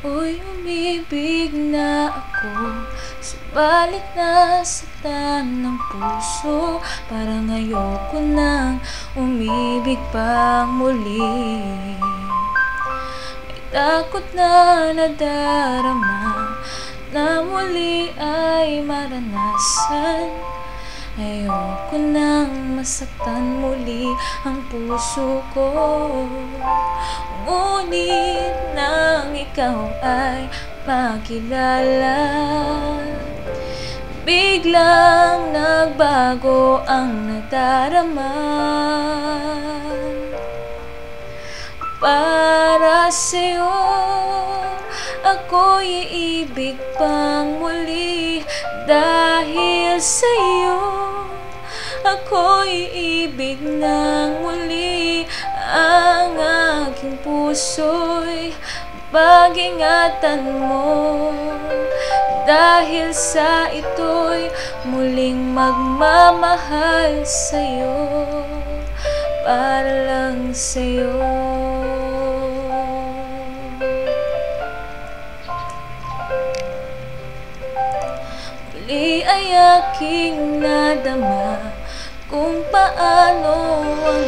Ako'y umibig na ako. Subalit nasaktan ng puso. Parang ayoko nang umibig pa muli. May takot na nadarama Na muli ay maranasan. Ayoko nang masaktan muli ang puso ko. Ngunit nang ikaw ay makilala. Biglang nagbago ang nadarama. Para sa'yo Ako'y iibig pang muli. Dahil sa'yo Ako'y ibig ng muli. Ang aking puso'y pag-ingatan mo. Dahil sa ito'y muling magmamahal sa'yo Para lang sa'yo. Muli ay aking nadama Kung paano ang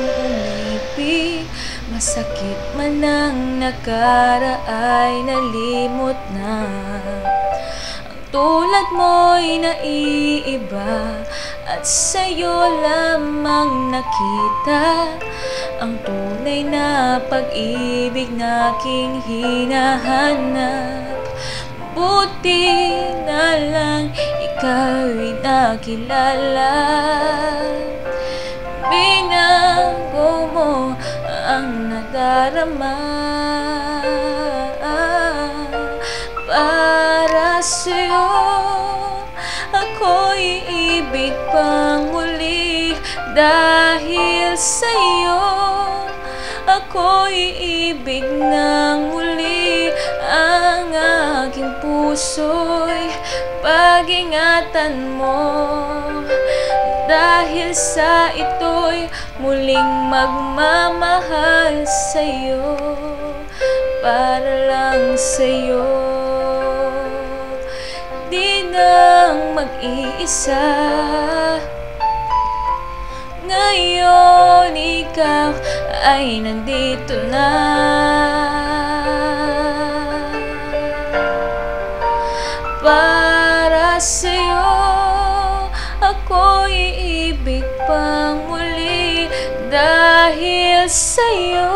Masakit man ang nakara ay nalimot na. Tulad mo'y naiiba At sa'yo lamang nakita. Ang tunay na pag-ibig na aking hinahanap. Buti na lang ikaw'y nakilala. Binago mo ang nadarama. Para sa'yo Ako'y ibig pang muli. Dahil sa'yo Ako'y ibig ng muli. Ang aking puso'y pag-ingatan mo Sa ito'y muling magmamahal sa'yo Para lang sa'yo. Di nang mag-iisa. Ngayon ikaw ay nandito na ako'y ibig pang muli Dahil sa'yo.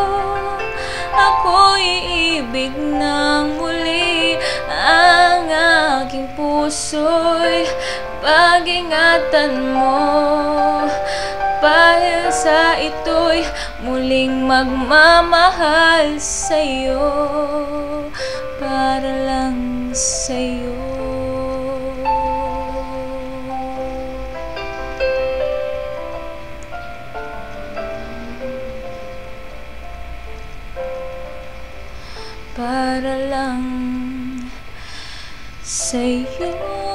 Ako'y ibig ng muli Ang aking puso'y pag-ingatan mo. Dahil sa ito'y muling magmamahal sa'yo. Para lang sa'yo para lang sa'yo.